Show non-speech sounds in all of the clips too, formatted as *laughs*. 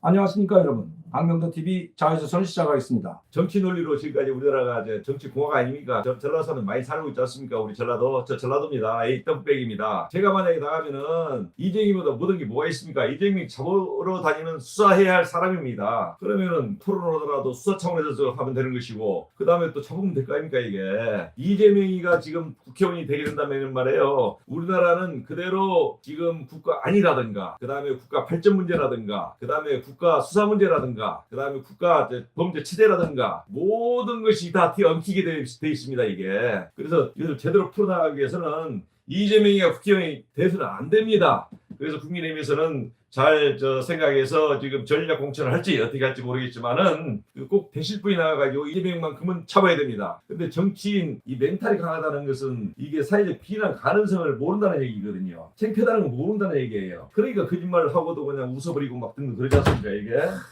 안녕하십니까 여러분. 박명도 TV 자유조선 시작하겠습니다. 정치 논리로 지금까지 우리나라가 이제 정치 공화가 아닙니까? 저 전라도는 많이 살고 있지 않습니까? 우리 전라도 저 전라도입니다. A 떡백입니다. 제가 만약에 나가면은 이재명보다 모든 게 뭐가 있습니까? 이재명이 잡으러 다니는 수사해야 할 사람입니다. 그러면은 토론하더라도 수사 차원에서 하면 되는 것이고 그 다음에 또 잡으면 될 거 아닙니까 이게 이재명이가 지금 국회의원이 되게 된다면 말이에요. 우리나라는 그대로 지금 국가 안이라든가 그 다음에 국가 발전 문제라든가 그 다음에 국가 수사 문제라든가 그 다음에 국가 범죄 체제라든가 모든 것이 다 엉키게 돼, 돼 있습니다 이게. 그래서 이것을 제대로 풀어나가기 위해서는 이재명이가 국회의원이 돼서는 안 됩니다. 그래서 국민의힘에서는 잘 저 생각해서 지금 전략 공천을 할지 어떻게 할지 모르겠지만은 그꼭 되실 분이 나와가지고 이재명만큼은 잡아야 됩니다. 근데 정치인 이 멘탈이 강하다는 것은 이게 사회적 비난 가능성을 모른다는 얘기거든요. 창피하다는 거 모른다는 얘기예요. 그러니까 거짓말을 하고도 그냥 웃어버리고 막 등등 그러지 않습니까 이게?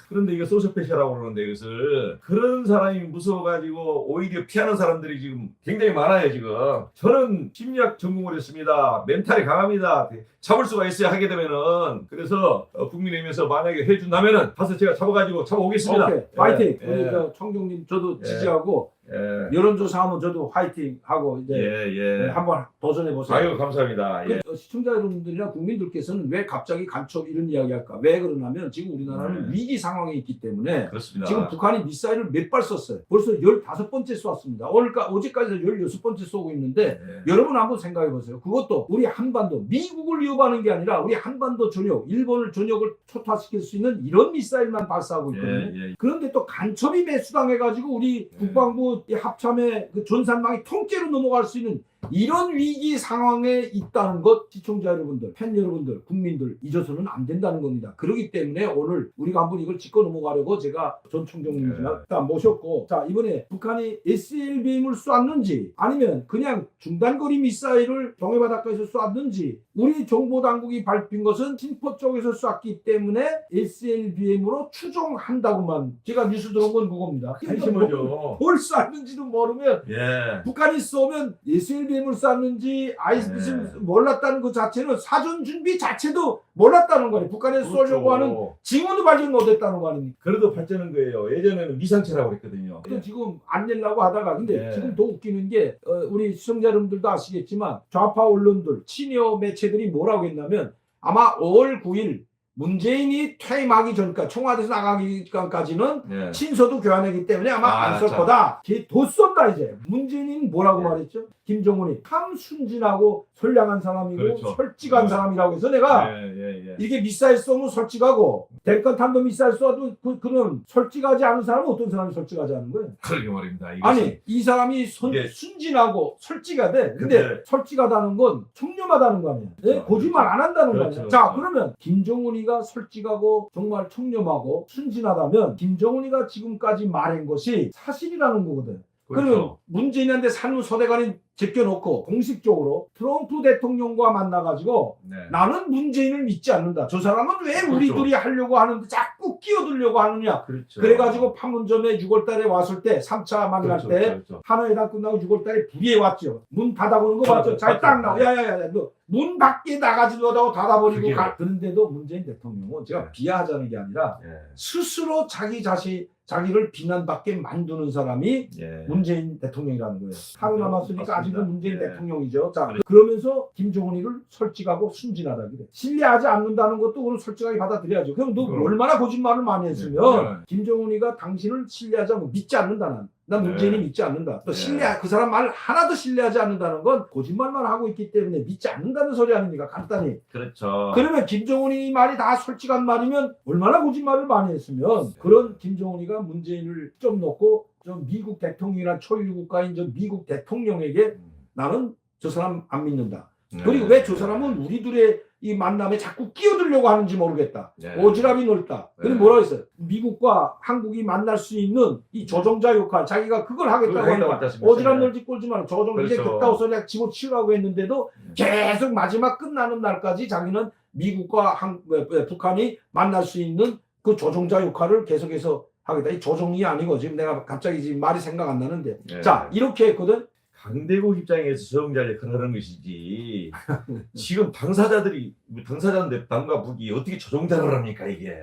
그런데 이게 소셜패시라고 그러는데 이것을 그런 사람이 무서워가지고 오히려 피하는 사람들이 지금 굉장히 많아요 지금. 저는 심리학 전공을 했습니다. 멘탈이 강합니다. 잡을 수가 있어야 하게 되면은 그래서 어, 국민의힘에서 만약에 해준다면은 가서 제가 잡아가지고 잡아오겠습니다. 오케이 파이팅. 예, 우리 예. 저 청경님 저도 예. 지지하고 예, 여론조사 하면 저도 화이팅 하고 이제 예, 예. 한번 도전해 보세요. 아유 감사합니다. 예. 그 시청자 여러분들이나 국민들께서는 왜 갑자기 간첩 이런 이야기 할까? 왜 그러냐면 지금 우리나라는 네. 위기 상황에 있기 때문에 그렇습니다. 지금 북한이 미사일을 몇발 썼어요. 벌써 15번째 쐈습니다. 오늘까 어제까지 16번째 쏘고 있는데 예. 여러분 한번 생각해 보세요. 그것도 우리 한반도 미국을 위협하는 게 아니라 우리 한반도 전역, 일본을 전역을 초토화시킬 수 있는 이런 미사일만 발사하고 있거든요. 예, 예. 그런데 또 간첩이 매수당해 가지고 우리 네. 국방부 이 합참의 그 전산망이 통째로 넘어갈 수 있는 이런 위기 상황에 있다는 것 시청자 여러분들, 팬 여러분들, 국민들 잊어서는 안 된다는 겁니다. 그렇기 때문에 오늘 우리가 한번 이걸 짚고 넘어가려고 제가 전 총장님이랑 네. 모셨고 자 이번에 북한이 SLBM을 쐈는지 아니면 그냥 중단거리 미사일을 동해 바닷가에서 쐈는지 우리 정보 당국이 밝힌 것은 신포 쪽에서 쐈기 때문에 SLBM으로 추정한다고만 제가 뉴스 들은 건 그겁니다. 한심하죠. 뭘 쐈는지도 모르면 예. 북한이 쏘면 SLBM 을 쐈는지 ICBM 네. 몰랐다는 것 자체는 사전 준비 자체도 몰랐다는 거예요. 북한에 쏘려고 하는 그렇죠. 징후도 발견 못했다는 거 아닙니까? 그래도 발전한 거예요. 예전에는 미상체라고 그랬거든요. 또 지금 안 내려고 하다가 근데 네. 지금 더 웃기는 게 어, 우리 시청자 여러분들도 아시겠지만 좌파 언론들 친여 매체들이 뭐라고 했냐면 아마 5월 9일 문재인이 퇴임하기 전까 청와대에서 나가기 전까지는 예. 친서도 교환하기 때문에 아마 아, 안쏠 참. 거다. 걔더 쏜다 이제. 문재인은 뭐라고 네. 말했죠? 김정은이 참 순진하고 선량한 사람이고 그렇죠. 솔직한 네. 사람이라고 해서 내가 예, 예, 예. 이게 미사일 쏘면 솔직하고 대권 탄도 미사일 쏘도 그, 그런 솔직하지 않은 사람은 어떤 사람이 솔직하지 않은 거예요? 그러게 말입니다. 이것은 아니 이 사람이 손- 이게- 순진하고 솔직하대. 근데 근데- 솔직하다는 건 청렴하다는 거 아니야. 예? 그렇죠. 거짓말 안 한다는 거 그렇죠, 아니야. 자 그렇죠. 그러면 김정은이 가 솔직하고 정말 청렴하고 순진하다면 김정은이가 지금까지 말한 것이 사실이라는 거거든. 그렇죠. 문재인한테 산후 서대관이 제껴놓고 공식적으로 트럼프 대통령과 만나가지고 네. 나는 문재인을 믿지 않는다. 저 사람은 왜 그렇죠. 우리들이 하려고 하는데 자꾸 끼어들려고 하느냐. 그렇죠. 그래가지고 판문점에 6월달에 왔을 때 3차 만날 그렇죠, 때 그렇죠. 하노이당 끝나고 6월달에 불이에 왔죠. 문 닫아보는 거 맞죠, 봤죠. 잘딱 맞죠. 나와. 야야야, 너문 밖에 나가지도 못하고 닫아버리고. 가. 그런데도 문재인 대통령은 제가 네. 비하하자는 게 아니라 예. 스스로 자기 자신 자기를 비난받게 만드는 사람이 예. 문재인 대통령이라는 거예요. 하루 남았으니까 맞습니다. 아직은 문재인 예. 대통령이죠. 자, 그래. 그러면서 김정은이를 솔직하고 순진하다 그래. 신뢰하지 않는다는 것도 그럼 솔직하게 받아들여야죠. 그럼 너 그럼. 얼마나 거짓말을 많이 했으면 예. 김정은이가 당신을 신뢰하지 않고 믿지 않는다는. 난 문재인이 네. 믿지 않는다. 또 네. 신뢰 그 사람 말 하나도 신뢰하지 않는다는 건 거짓말만 하고 있기 때문에 믿지 않는다는 소리 아닙니까? 간단히. 그렇죠. 그러면 김정은이 말이 다 솔직한 말이면 얼마나 거짓말을 많이 했으면 그런 김정은이가 문재인을 좀 놓고 좀 미국 대통령이나 초유 국가인 저 미국 대통령에게 나는 저 사람 안 믿는다. 네. 그리고 왜 저 사람은 우리들의 이 만남에 자꾸 끼어들려고 하는지 모르겠다. 네. 오지랖이 넓다. 네. 뭐라고 했어요? 미국과 한국이 만날 수 있는 이 조종자 역할, 자기가 그걸 하겠다고 했다시피 오지랖. 넓지 꼴지 말고 조종 이제 그렇죠. 그따고 소리 집어치우라고 했는데도 계속 마지막 끝나는 날까지 자기는 미국과 한, 북한이 만날 수 있는 그 조종자 역할을 계속해서 하겠다. 이 조종이 아니고 지금 내가 갑자기 지금 말이 생각 안 나는데. 네. 자, 이렇게 했거든. 강대국 입장에서 조종자 역할을 하는 것이지. *laughs* 지금 당사자들이 당사자인데 당과 북이 어떻게 조종자를 합니까 이게?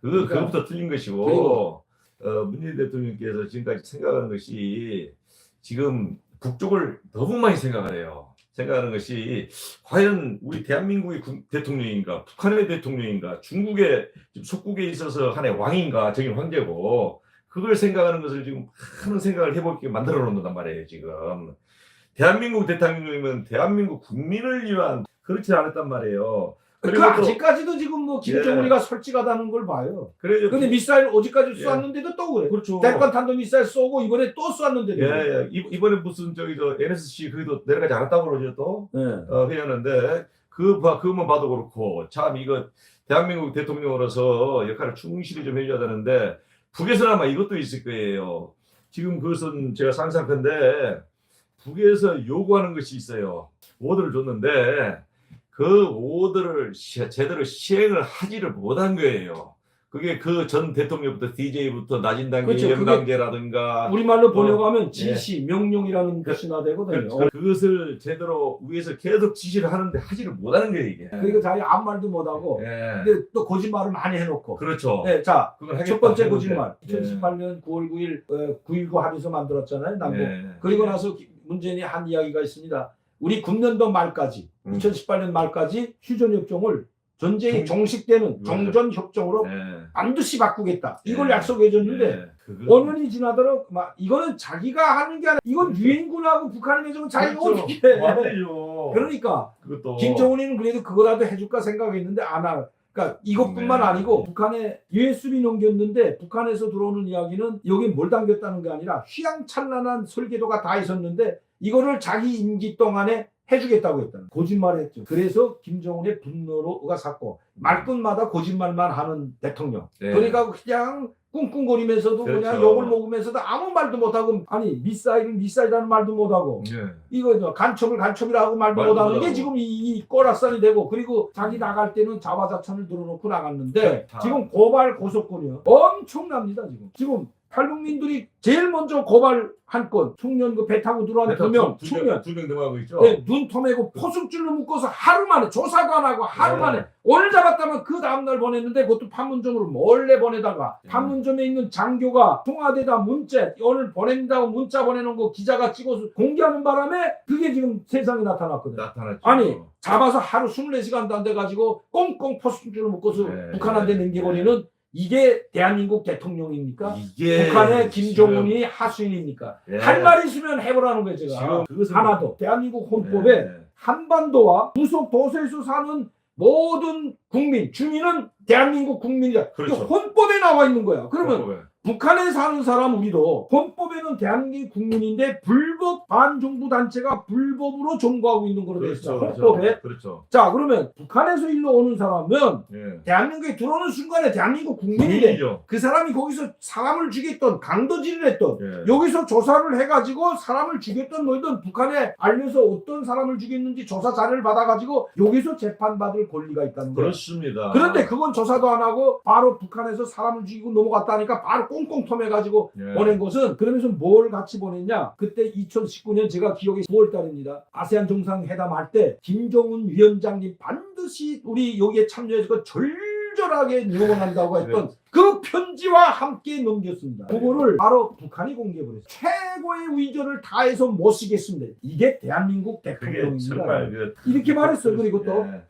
그 그러니까- 그것부터 틀린 것이고. 그리고- 어, 문재인 대통령께서 지금까지 생각하는 것이 지금 북쪽을 너무 많이 생각을 해요. 생각하는 것이 과연 우리 대한민국의 군- 대통령인가, 북한의 대통령인가, 중국의 속국에 있어서 한의 왕인가, 저기 황제고 그걸 생각하는 것을 지금 많은 생각을 해보게 만들어 놓는단 말이에요. 지금 대한민국 대통령이면 대한민국 국민을 위한 그렇지 않았단 말이에요. 그 그리고 또 아직까지도 지금 뭐 김정은이가 솔직하다는 걸 봐요. 그래요. 근데 미사일 어제까지 예. 쐈는데도 또 그래. 그렇죠. 대권 탄도 미사일 쏘고 이번에 또 쐈는데도. 예, 그래. 예. 이- 이번에 무슨 저기 저 NSC 거기도 내려가지 않았다고 그러죠 또 예. 어, 그랬는데 그 봐- 그것만 봐도 그렇고 참 이거 대한민국 대통령으로서 역할을 충실히 좀 해줘야 되는데 북에서는 아마 이것도 있을 거예요. 지금 그것은 제가 상상컨대 북에서 요구하는 것이 있어요. 오더를 줬는데 그 오더를 시- 제대로 시행을 하지를 못한 거예요. 그게 그 전 대통령부터 DJ부터 낮은 단계, 그렇죠. 연 그게 단계라든가 우리말로 번역하면 어, 예. 지시, 명령이라는 뜻이나 되거든요. 그, 그것을 제대로 위에서 계속 지시를 하는데 하지를 못하는 거예요 이게. 그러니까 자기 아무 말도 못하고 예. 근데 또 거짓말을 많이 해놓고 그렇죠. 네, 자, 그걸 하겠다 첫 번째 했는데. 거짓말 예. 2018년 9월 9일 어, 9.19 합의서 만들었잖아요 남북 예. 그리고 나서 기- 문재인이 한 이야기가 있습니다 우리 군년도 말까지 음. 2018년 말까지 휴전협정을 전쟁이 종- 종식되는 맞아요. 종전협정으로 예. 반드시 바꾸겠다 이걸 예. 약속해 줬는데 예. 그거- 5년이 지나도록 막 이거는 자기가 하는 게 아니라 이건 유엔군하고 북한이 맺은 자기가 그렇죠. 어떻게 해 맞아요. 그러니까 그것도 김정은이는 그래도 그거라도 해줄까 생각했는데 안 하. 그러니까 이것뿐만 네. 아니고 북한에 USB 넘겼는데 북한에서 들어오는 이야기는 여기 뭘 담겼다는 게 아니라 휘황찬란한 설계도가 다 있었는데 이거를 자기 임기 동안에 해주겠다고 했다는 거짓말을 했죠. 그래서 김정은의 분노로가 샀고 말끝마다 거짓말만 하는 대통령. 예. 그러니까 그냥 꿍꿍거리면서도 그냥 그렇죠. 욕을 먹으면서도 아무 말도 못하고 아니 미사일은 미사일이라는 말도 못하고 예. 이거 저 간첩을 간첩이라고 말도 말도 못하는 게. 지금 이, 이 꼬라산이 되고 그리고 자기 나갈 때는 자화자찬을 들어놓고 나갔는데 다. 지금 고발 고소권이요 엄청납니다 지금 지금 탈북민들이 제일 먼저 고발한 건 청년 그배 타고 들어온 두명 청년 두명 넘어가고 있죠. 네, 눈 토매고 포승줄로 묶어서 하루 만에 조사도 안 하고 하루 네. 만에 오늘 잡았다면 그 다음날 보냈는데 그것도 판문점으로 몰래 보내다가 네. 판문점에 있는 장교가 청와대다 문자 오늘 보낸다고 문자 보내놓은 거 기자가 찍어서 공개하는 바람에 그게 지금 세상에 나타났거든요. 나타났죠. 아니 잡아서 하루 24시간도 안 돼가지고 꽁꽁 포승줄로 묶어서 네. 북한한테 넘겨버리는 이게 대한민국 대통령입니까? 이게 북한의 김정은이 하수인입니까? 예. 할 말 있으면 해보라는 거예요 제가. 지금 그것은 하나도 대한민국 헌법에 예. 한반도와 부속 도서에서 사는 모든 국민, 주민은 대한민국 국민이다. 그렇죠. 이게 헌법에 나와 있는 거야. 그러면 헌법에. 북한에 사는 사람 우리도 헌법에는 대한민국 국민인데 불법 반정부 단체가 불법으로 정부하고 있는 거로 되어 있어. 그렇죠. 헌법에. 그렇죠. 자, 그러면 북한에서 일로 오는 사람은 예. 대한민국에 들어오는 순간에 대한민국 국민이래. 국민이죠. 그 사람이 거기서 사람을 죽였던 강도질을 했던 예. 여기서 조사를 해가지고 사람을 죽였던 뭐든 북한에 알려서 어떤 사람을 죽였는지 조사 자료를 받아가지고 여기서 재판받을 권리가 있다는 거예요. 그렇습니다. 그런데 그건 조사도 안 하고 바로 북한에서 사람을 죽이고 넘어갔다니까 바로 꽁꽁 텀해가지고 예. 보낸 것은 그러면서 뭘 같이 보냈냐? 그때 2019년 제가 기억이 9월달입니다. 아세안 정상회담 할 때 김정은 위원장님 반드시 우리 여기에 참여해서 그 절절하게 응원한다고 했던 그 편지와 함께 넘겼습니다. 그거를 바로 북한이 공개해버렸어요. 최고의 위조를 다해서 모시겠습니다. 이게 대한민국 대통령입니다. 그 이렇게 말했어요. 그리고 또 예.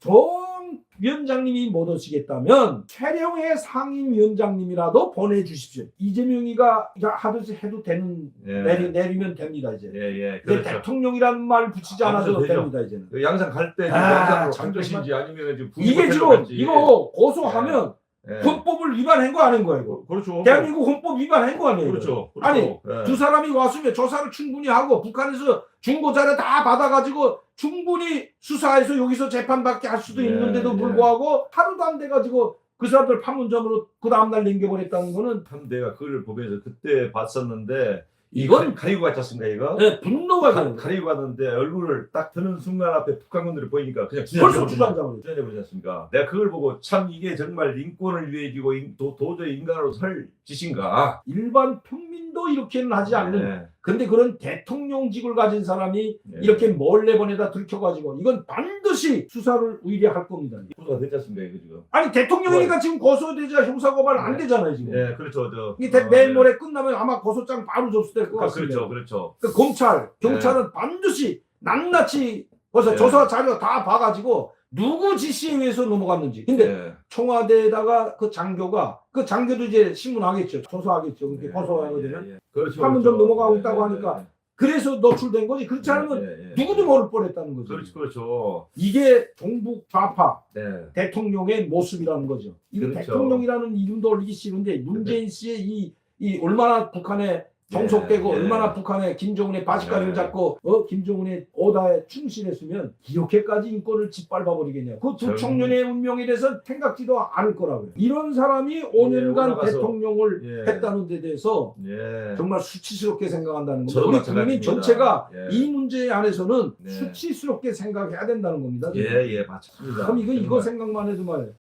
정 위원장님이 못 오시겠다면 최령의 상임위원장님이라도 보내주십시오. 이재명이가 하듯이 해도 되는 예. 내리, 내리면 됩니다 이제. 예, 예. 내 그렇죠. 대통령이라는 말 붙이지 안 않아도 되죠. 됩니다 이제는. 그 양산 갈때 아, 양산으로 참간 것인지 아니면 지금 이게 지금. 이거 고소하면 예. 헌법을 위반한 거 아닌 거예요. 이거. 그렇죠. 대한민국 헌법 위반한 거 아니에요. 그렇죠. 그렇죠. 아니, 예. 두 사람이 왔으면 조사를 충분히 하고 북한에서 중고자를 다 받아가지고 충분히 수사해서 여기서 재판받게 할 수도 예, 있는데도 예. 불구하고 하루도 안 돼가지고 그 사람들 판문점으로 그 다음날 넘겨버렸다는 거는 참 내가 그걸 보면서 그때 봤었는데 이건 가리고 갔지 않습니까 이거? 네, 분노가 가, 거예요. 가리고 갔는데 얼굴을 딱 드는 순간 앞에 북한군들이 보이니까 그냥 벌써 주저앉아버렸어요. 주저앉아버리지 않습니까? 내가 그걸 보고 참 이게 정말 인권을 위해 지고 인- 도, 도저히 인간으로 설 짓인가? 일반 평 사람도 이렇게는 하지 않는 네. 근데 그런 대통령직을 가진 사람이 네. 이렇게 몰래 보내다 들켜가지고 이건 반드시 수사를 의뢰할 겁니다. 수사가 됐지 않습니까 이거 지금? 아니 대통령이니까 지금 고소되자 형사고발 안 네. 되잖아요 지금. 예, 그렇죠. 저 이게 대- 어, 내일 네. 모레 끝나면 아마 고소장 바로 접수될 것 아, 같습니다. 그렇죠, 그렇죠. 그 검찰, 네. 경찰은 반드시 낱낱이 벌써 네. 조사 자료 다 봐가지고 누구 지시에 의해서 넘어갔는지. 근데 예. 청와대에다가 그 장교가 그 장교도 이제 신문하겠죠. 조사하겠죠. 그렇게 예, 예. 예. 그렇죠. 한번 그렇죠. 좀 넘어가고 예, 있다고 예, 하니까 예, 그래서 노출된 거지. 그렇지 예, 않으면 예, 예. 누구도 모를 뻔했다는 거죠. 그렇죠, 그렇죠. 이게 종북 좌파 네. 대통령의 모습이라는 거죠. 이 그렇죠. 대통령이라는 이름도 올리기 싫은데 문재인 씨의 이, 이 얼마나 북한에 종속되고 예, 예. 얼마나 북한에 김정은의 바지가리를 예. 잡고 어 김정은의 오다에 충실했으면 이렇게까지 인권을 짓밟아 버리겠냐. 그두 정- 청년의 운명에 대해서 생각지도 않을 거라고요. 이런 사람이 5년간 올라가서. 대통령을 예. 했다는 데 대해서 예. 정말 수치스럽게 생각한다는 겁니다. 저도 우리 국민 마찬가지입니다. 전체가 예. 이 문제 안에서는 네. 수치스럽게 생각해야 된다는 겁니다. 예, 예, 맞습니다. 그럼 이거 이거 정말. 생각만 해도 말이에요.